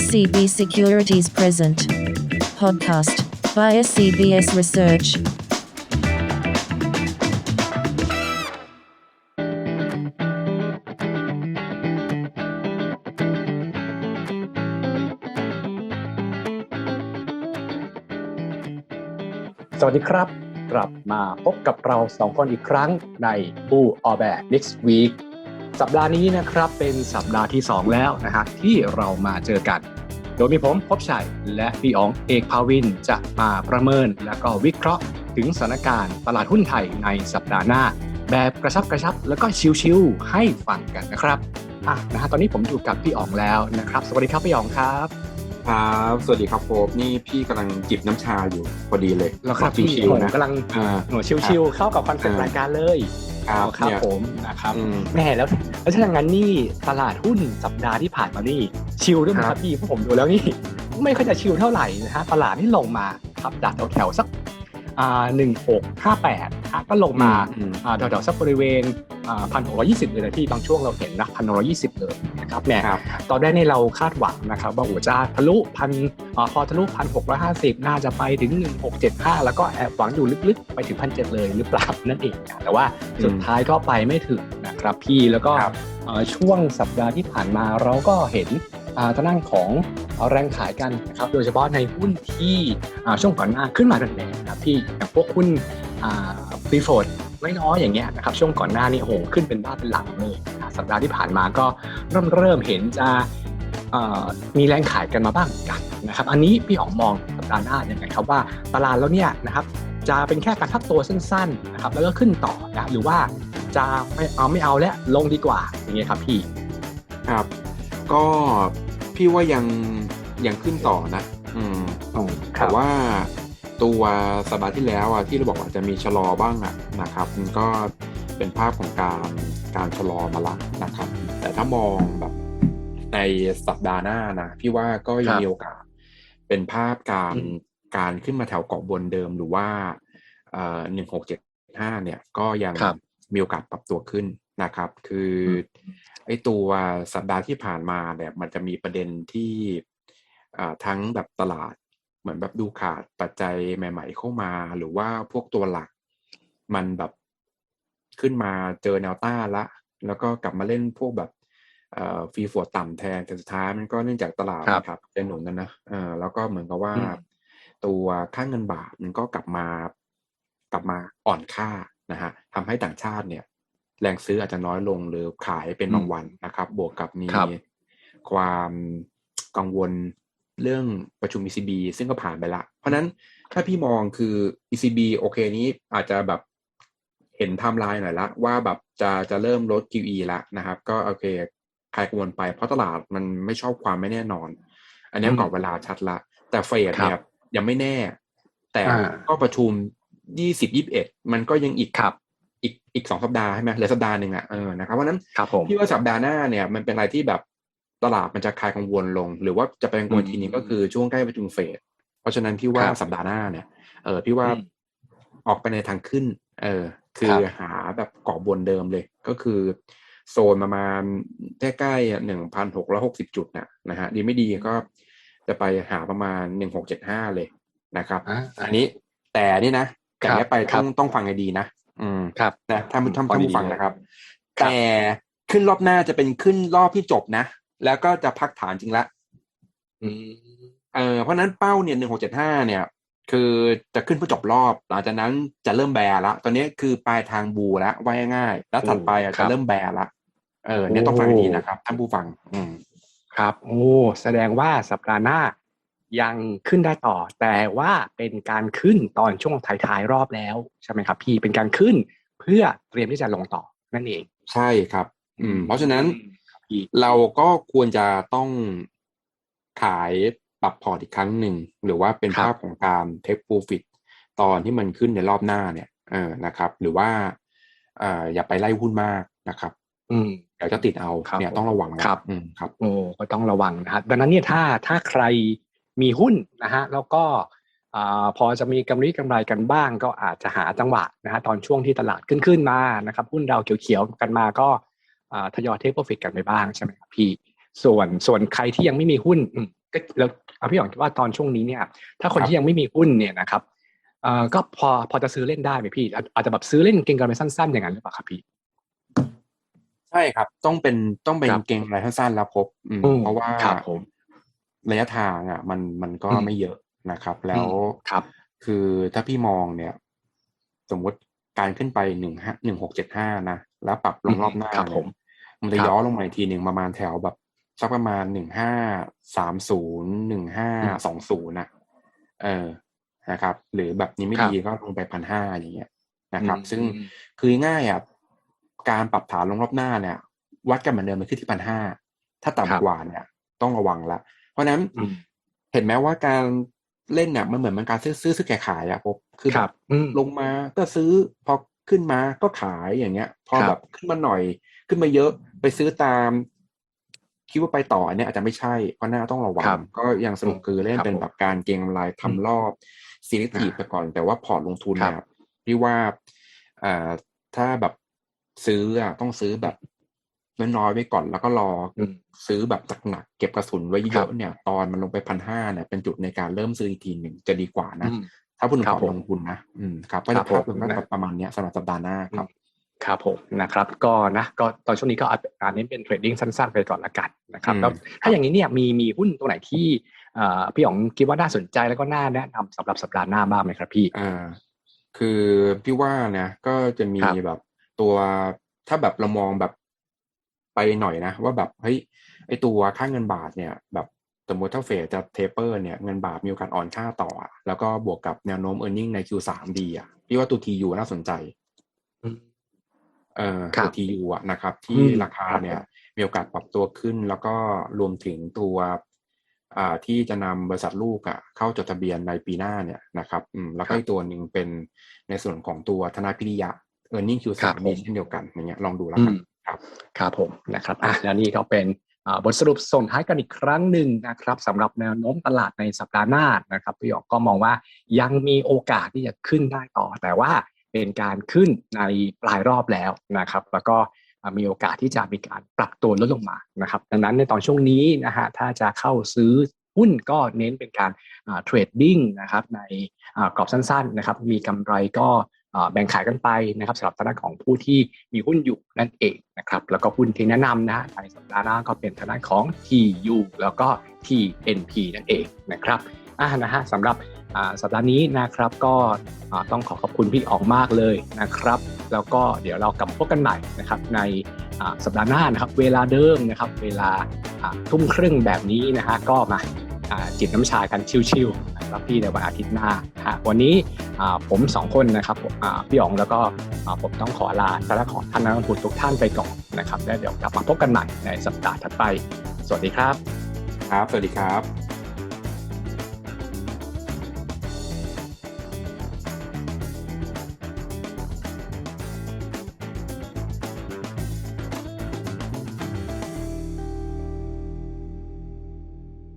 SCB Securities Present Podcast by SCBS Research. สวัสดีครับ กลับมาพบกับเราสองคนอีกครั้งใน b o o r b a Next Week สัปดาห์นี้นะครับเป็นสัปดาห์ที่ 2 แล้วนะฮะที่เรามาเจอกัน โดยมีผมพบชัยและพี่อ๋องเอกภาวินจะมาประเมินและก็วิเคราะห์ถึงสถานการณ์ตลาดหุ้นไทยในสัปดาห์หน้า แบบกระชับกระชับแล้วก็ชิวๆให้ฟังกันนะครับอะนะฮะตอนนี้ผมอยู่กับพี่อ๋องแล้วนะครับ สวัสดีครับพี่อ๋องครับ ครับ สวัสดีครับโฟบนี่พี่กำลังจิบน้ำชาอยู่พอดีเลยแล้วครับชิพี่วผมๆนะกำลังอ่าหน่วยชิวๆเข้ากับคอนเซ็ปต์อ่ารรายการเลย ครับครับเนี่ยผมนะครับอืมแม่แล้วแล้วถ้าอย่างนั้นนี่ตลาดหุ้นสัปดาห์ที่ผ่านมานี่ชิลด้วยไหมคครัรับบพี่เพราะผมดูแล้วนี่ไม่ค่อยจะชิลเท่าไหร่นะฮะตลาดนี่ลงมาครับดักแถวๆสัก อ่าหนึ่งหกห้าแปดก็ลงมาอืมอ่าแถวๆสักบริเวณอ่าพันหกร้อยี่สิบเลยนะพี่บางช่วงเราเห็นนะพันหกร้อยี่สิบเลยนะครับเนี่ยครับตอนแรกนี่เราคาดหวังนะครับว่าโอ้จะทะลุพันอ่าพอทะลุพันหกร้อยห้าสิบน่าจะไปถึงหนึ่งหกเจ็ดห้าแล้วก็แอบหวังอยู่ลึกๆ ไปถึงพันเจ็ดเลยหรือเปล่านั่นเองนะแต่ว่าสุดท้ายก็ไปไม่ถึงนะครับพี่แล้วก็ครับเอ่อช่วงสัปดาห์ที่ผ่านมาเราก็เห็นอ่า ทางด้านของแรงขายกันนะครับโดยเฉพาะในหุ้นที่ช่วงก่อนหน้าขึ้นมาแรงๆนะครับพี่อย่างพวกหุ้นฟรีโฟดน้อยๆอย่างเงี้ยนะครับช่วงก่อนหน้านี่โอ้โหขึ้นเป็นบ้าเป็นหลังเลยสัปดาห์ที่ผ่านมาก็เริ่มเริ่มเห็นจะมีแรงขายกันมาบ้างกันนะครับอันนี้พี่อ๋องมองสัปดาห์หน้ายังไงครับว่าตลาดแล้วเนี่ยนะครับจะเป็นแค่การพักตัวสั้นๆนะครับแล้วก็ขึ้นต่อนะหรือว่าจะไม่เอาไม่เอาแล้วลงดีกว่าอย่างเงี้ยครับพี่ครับ ก็พี่ว่ายังยังขึ้นต่อนะ อืมอ๋อแต่ว่าตัวสัปดาห์ที่แล้วอะที่เราบอกว่าจะมีชะลอบ้างอะนะครับมันก็เป็นภาพของการการชะลอมาละนะครับ แต่ถ้ามองแบบในสัปดาห์หน้านะพี่ว่าก็ยังมีโอกาสเป็นภาพการการขึ้นมาแถวเกาะบนเดิมหรือว่าเอ่อหนึ่งหกเจ็ดห้าเนี่ยก็ยังครับมีโอกาสปรับตัวขึ้น นะครับ คืออไอ้ตัวสัปดาห์ที่ผ่านมาเนี่ยมันจะมีประเด็นที่อ่าทั้งแบบตลาดเหมือนแบบดูขาดปัจจัยใหม่ ๆ เข้ามา หรือว่าพวกตัวหลัก มันแบบขึ้นมาเจอแนวต้านละ แล้วก็กลับมาเล่นพวกแบบเอ่อฟรีโฟร์ต่ำแทนแต่สุดท้ายมันก็เนื่องจากตลาดครับนะครับเป็นหนุนนั่นนะเออแล้วก็เหมือนกับว่าอืมตัวค่างเงินบาทมันก็กลับมากลับมาอ่อนค่านะฮะทำให้ต่างชาติเนี่ย แรงซื้ออาจจะน้อยลงหรือขายเป็นบางวันนะครับ บวกกับมีครับความกังวลเรื่องประชุม ECB ซึ่งก็ผ่านไปละ เพราะฉะนั้นถ้าพี่มองคือ ECB โอเคนี้อาจจะแบบเห็นไทม์ไลน์หน่อยละ ว่าแบบจะจะเริ่มลด QE ละนะครับ ก็โอเคคลายกังวลไปเพราะตลาดมันไม่ชอบความไม่แน่นอน อันนี้อืมก่อนเวลาชัดละ แต่เฟดครับเนี่ยยังไม่แน่ แต่อ่าก็ประชุมยี่สิบยี่สิบเอ็ดมันก็ยังอีกครับ อีกอีกสองสัปดาห์ใช่ไหมเหลือสัปดาห์หนึ่งอะเออนะครับเพราะฉะนั้นครับผมพี่ว่าสัปดาห์หน้าเนี่ยมันเป็นอะไรที่แบบตลาดมันจะคลายกังวลลง หรือว่าจะเป็นกังวลอืมทีนี้ก็คือช่วงใกล้ประชุมเฟดเพราะฉะนั้นพี่ว่าครับสัปดาห์หน้าเนี่ยเออพี่ว่าอืมออกไปในทางขึ้น เออ คืคอรับหาแบบเกาะบนเดิมเลย ก็คือโซนประมาณใกล้ๆหนึ่งพันหกร้อยหกสิบจุดน่ะนะฮะดีไม่ดีก็จะไปหาประมาณหนึ่งหกเจ็ดห้าเลยนะครับอ่าอันนี้แต่นี่นะแต่ครับเนี้ยไปครัต้บองต้องฟังให้ดีนะ อืมครับนะท่านผู้ท่านฟังท่านดีผู้ฟังๆเลยนะครับครับ แต่ขึ้นรอบหน้าจะเป็นขึ้นรอบที่จบนะ แล้วก็จะพักฐานจริงละอืมเออเพราะฉะนั้นเป้าเนี่ยหนึ่งหกเจ็ดห้าเนี่ย คือจะขึ้นเพื่อจบรอบ หลังจากนั้นจะเริ่มแบร์ละตอนนี้คือปลายทางบูแล้วว่าง่ายๆแล้วถัดไปอะครัจะบเริ่มแบร์ละเออเนี่ยต้องฟังให้ดีนะครับท่านผู้ฟัง อืมครับ โอ้แสดงว่าสัปดาห์หน้า ยังขึ้นได้ต่อ แต่ว่าเป็นการขึ้นตอนช่วงท้ายๆรอบแล้วใช่ไหมครับพี่เป็นการขึ้นเพื่อเตรียมที่จะลงต่อนั่นเอง ใช่ครับ อืม เพราะฉะนั้นครับพี่เราก็ควรจะต้องขายปรับพอร์ตอีกครั้งหนึ่ง หรือว่าเป็นภาพของการเทคโปรฟิตตอนที่มันขึ้นในรอบหน้าเนี่ยเออนะครับ หรือว่าเอ่ออย่าไปไล่หุ้นมากนะครับ อืมเดี๋ยวจะติดเอาครับเนี่ยต้องระวังนะครับอืมครับโอ้ก็ต้องระวังนะครับดังนั้นเนี่ยถ้าถ้าใคร มีหุ้นนะฮะแล้วก็อ่าพอจะมีกำไรกำไรกันบ้าง ก็อาจจะหาจังหวะนะฮะตอนช่วงที่ตลาดขึ้นขึ้นมานะครับหุ้นดาวเขียวๆกันมาก็อ่าทยอยเทคโปรฟิตกันไปบ้างใช่ไหมครับพี่ส่วนส่วนใครที่ยังไม่มีหุ้นอืมก็แล้วเอาพี่หยองคิดว่าตอนช่วงนี้เนี่ย ถ้าคนครับที่ยังไม่มีหุ้นเนี่ยนะครับเอ่อก็พอพอจะซื้อเล่นได้ไหมพี่ อาจอาจจะแบบซื้อเล่นเก็งกำไรสั้นๆอย่างนั้นหรือเปล่าครับพี่ ใช่ครับ ต้องเป็นต้องเป็นครับเกงรายสั้นๆแล้วครบอืมอืมเพราะว่าค รับผมระยะทางอะ มันมันก็อืมไม่เยอะนะครับ แล้วครับ คือถ้าพี่มองเนี่ย สมมติการขึ้นไปหนึ่งห้าหนึ่งหกเจ็ดห้านะแล้วปรับลงรอบหน้าครับเนี่ผยมมันจะครับย้อนลงมาอีกทีหนึ่งประมาณแถวแบบสักประมาณหนึ่งห้าสามศูนย์หนึ่งห้าสองศูนย์นะเออนะครับ หรือแบบนี้ไม่ครับดีก็ลงไปพันห้าอย่างเงี้ยนะครับอืมซึ่งคือง่ายอะการปรับฐานลงรอบหน้าเนี่ย วัดกันเหมือนเดิมมันขึ้นที่พันห้าถ้าครับต่ำกว่าเนี่ย ต้องระวังละเพ ราะฉะนั้นอืมเห็นไหมว่าการเล่นเนี่ยมันเหมือนมันการซื้อซื้อซื้อขายขายอะพบคือคแบรับบอืมลงมาก็ซื้อพอขึ้นมาก็ขายอย่างเงี้ย พอครับแบบขึ้นมาหน่อย ขึ้นมาเยอะไปซื้อตาม คิดว่าไปต่ออันเนี้ยอาจจะไม่ใช่เพราะหน้าต้องระวัครังบก็ยังสรุปคือเล่นครับเป็นผมแบบการเก็งกำไรทำรอบ selective อ่าไปก่อน แต่ว่าพอร์ตลงทุนครับเนี่ยพี่ว่าอ่าถ้าแบบซื้ออะต้องซื้อแบบ น้อยๆไว้ก่อนแล้วก็รออมซื้อแบบหนักๆเก็บกระสุนไว้คเยรับอะเนี่ย ตอนมันลงไปพันห้าเนี่ยเป็นจุดในการเริ่มซื้ออีกทีหนึ่งจะดีกว่านะอืมถ้าพูดถึงคพรัอบร์ตผมลงทุนนะอืมครับก็ครัจะบภาพผมรวมก็นะประมาณเนี้ยสำหรับสัปดาห์หน้าครับครับผมนะครับก็นะก็ตอนช่วงนี้ก็อาจเน้นเป็นเทรดดิ้งสั้นๆไปก่อนละกันนะครับอืมแล้วถ้าอย่างนี้เนี่ยมีมีหุ้นตัวไหนที่เอ่อพี่หยองคิดว่าน่าสนใจแล้วก็น่าแนะนำสำหรับสัปดาห์หน้าบ้างไหมครับพี่อ่าคือพี่ว่านะก็จะมีครับแบบตัวถ้าแบบเรามองแบบ ไปหน่อยนะ ว่าแบบเฮ้ยไอตัวค่าเงินบาทเนี่ยแบบสมมติถ้าเฟดจะเทเปอร์เนี่ยเงินบาทมีโอกาสอ่อนค่าต่ออะแล้วก็บวกกับแนวโน้ม e a r n i n g ใน Q3 ดีอะพี่ว่าตัว TU น่าสนใจเอ่อครัตัวบ TU อะนะครับ ที่อืมราคาครับเนี่ย มีโอกาสปรับตัวขึ้น แล้วก็รวมถึงตัวอ่าที่จะนำบริษัทลูกอะเข้าจดทะเบียนในปีหน้าเนี่ยนะครับอืมแล้วก็อีกตัวหนึ่งเป็นในส่วนของตัวธนาพิริยะ e a r n i n g ครั Q3 บผมดีเช่นเดียวกันอย่างเงี้ยลองดูแล้วกันอืม ครับครับผมนะครับอะแล้วนี่ก็เป็นบทสรุปส่งท้ายกันอีกครั้งหนึ่งนะครับสำหรับแนวโน้มตลาดในสัปดาห์หน้านะครับพี่หยอกก็มองว่ายังมีโอกาสที่จะขึ้นได้ต่อ แต่ว่าเป็นการขึ้นในปลายรอบแล้วนะครับ แล้วก็มีโอกาสที่จะมีการปรับตัวลดลงมานะครับดังนั้นในตอนช่วงนี้นะฮะถ้าจะเข้าซื้อหุ้นก็เน้นเป็นการเทรดดิ้งนะครับในอ่ากรอบสั้นๆนะครับมีกำไรก็ แบ่งขายกันไปนะครับสำหรับทางด้านของผู้ที่มีหุ้นอยู่นั่นเองนะครับแล้วก็หุ้นที่แนะนำนะในสัปดาห์หน้าก็เป็นทางด้านของ TU แล้วก็ TNP นั่นเองนะครับอ่านะฮะสำหรับอ่าสัปดาห์นี้นะครับก็ต้องขอขอบคุณพี่ออกมากเลยนะครับ แล้วก็เดี๋ยวเรากลับพบกันใหม่นะครับในอ่าสัปดาห์หน้านะครับ เวลาเดิมนะครับ เวลาอ่าทุ่มครึ่งแบบนี้นะฮะก็มา จิบน้ำชากันชิวๆนะครับพี่ในวันอาทิตย์หน้าฮะวันนี้ผมสองคนนะครับพี่อ๋องแล้วก็ผมต้องขอลาคณะของท่านนักลงทุนทุกท่านไปก่อนนะครับแล้วเดี๋ยวกลับมาพบกันใหม่ในสัปดาห์ถัดไป สวัสดีครับ ครับ สวัสดีครับ